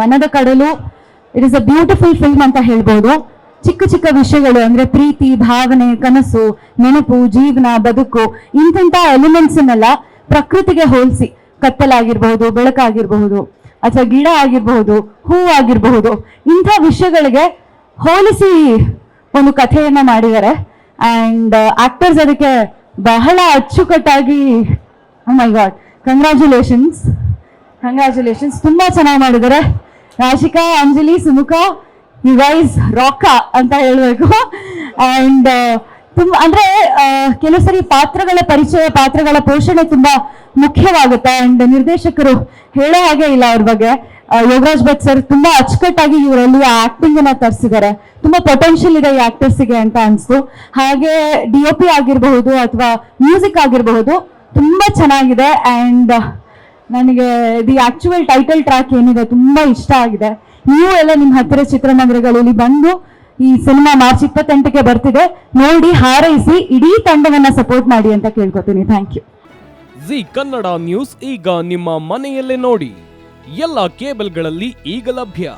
Manada Kadalu it is a beautiful film ಅಂತ ಹೇಳ್ಬೋದು. ಚಿಕ್ಕ ಚಿಕ್ಕ ವಿಷಯಗಳು ಅಂದ್ರೆ ಪ್ರೀತಿ, ಭಾವನೆ, ಕನಸು, ನೆನಪು, ಜೀವನ, ಬದುಕು ಇಂಥ ಎಲಿಮೆಂಟ್ಸ್ ಅನ್ನೆಲ್ಲ ಪ್ರಕೃತಿಗೆ ಹೋಲಿಸಿ, ಕತ್ತಲಾಗಿರ್ಬಹುದು, ಬೆಳಕಾಗಿರಬಹುದು, ಅಥವಾ ಗಿಡ ಆಗಿರಬಹುದು, ಹೂ ಆಗಿರಬಹುದು, ಇಂಥ ವಿಷಯಗಳಿಗೆ ಹೋಲಿಸಿ ಒಂದು ಕಥೆಯನ್ನ ಮಾಡಿದ್ದಾರೆ. ಅಂಡ್ ಆಕ್ಟರ್ಸ್ ಅದಕ್ಕೆ ಬಹಳ ಅಚ್ಚುಕಟ್ಟಾಗಿ ಮೈ ಗಾಡ್ ಕಂಗ್ರ್ಯಾಚುಲೇಷನ್ಸ್ ಕಂಗ್ರ್ಯಾಚುಲೇಷನ್ಸ್ ತುಂಬಾ ಚೆನ್ನಾಗಿ ಮಾಡಿದ್ದಾರೆ. Rashika Anjali Sumukha you guys rock ಅಂತ ಹೇಳಬೇಕು. ಅಂಡ್ ತುಂಬ ಅಂದ್ರೆ ಕೆಲವು ಸರಿ ಪಾತ್ರಗಳ ಪರಿಚಯ ಪಾತ್ರಗಳ ಪೋಷಣೆ ತುಂಬಾ ಮುಖ್ಯವಾಗುತ್ತೆ. ಅಂಡ್ ನಿರ್ದೇಶಕರು ಹೇಳೋ ಹಾಗೆ ಇಲ್ಲ ಅವ್ರ ಬಗ್ಗೆ. ಆ, ಯೋಗರಾಜ್ ಭಟ್ ಸರ್ ತುಂಬಾ ಅಚ್ಚುಕಟ್ಟಾಗಿ ಇವರಲ್ಲಿ ಆಕ್ಟಿಂಗ್ ಅನ್ನ ತರಿಸಿದ್ದಾರೆ. ತುಂಬಾ ಪೊಟೆನ್ಷಿಯಲ್ ಇದೆ ಈ ಆ್ಯಕ್ಟರ್ಸಿಗೆ ಅಂತ ಅನ್ಸ್ತು. ಹಾಗೆ ಡಿ ಒ ಪಿ ಆಗಿರಬಹುದು ಅಥವಾ ಮ್ಯೂಸಿಕ್ ಆಗಿರಬಹುದು ತುಂಬಾ ಚೆನ್ನಾಗಿದೆ. ಅಂಡ್ ನನಗೆ ದಿ ಆಕ್ಚುವಲ್ ಟೈಟಲ್ ಟ್ರ್ಯಾಕ್ ಏನಿದೆ ತುಂಬಾ ಇಷ್ಟ ಆಗಿದೆ. ನೀವು ಎಲ್ಲ ನಿಮ್ಮ ಹತ್ತಿರ ಚಿತ್ರನಗರಗಳಲ್ಲಿ ಬಂದು ಈ ಸಿನಿಮಾ ಮಾರ್ಚ್ ಇಪ್ಪತ್ತೆಂಟಕ್ಕೆ ಬರ್ತಿದೆ. ನೋಡಿ ಹಾರೈಸಿ ಇಡೀ ತಂಡವನ್ನ ಸಪೋರ್ಟ್ ಮಾಡಿ ಅಂತ ಕೇಳ್ಕೊತೀನಿ. Thank you Zee Kannada news ಈಗ ನಿಮ್ಮ ಮನೆಯಲ್ಲೇ ನೋಡಿ. ಎಲ್ಲ ಕೇಬಲ್ಗಳಲ್ಲಿ ಈಗ ಲಭ್ಯ.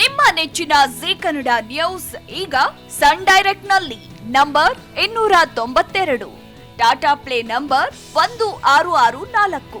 ನಿಮ್ಮ ನೆಚ್ಚಿನ ಜಿ ಕನ್ನಡ ನ್ಯೂಸ್ ಈಗ ಸನ್ ಡೈರೆಕ್ಟ್ನಲ್ಲಿ ನಂಬರ್ ಇನ್ನೂರ ತೊಂಬತ್ತೆರಡು. ಟಾಟಾ ಪ್ಲೇ ನಂಬರ್ ಒಂದು ಆರು ಆರು ನಾಲ್ಕು.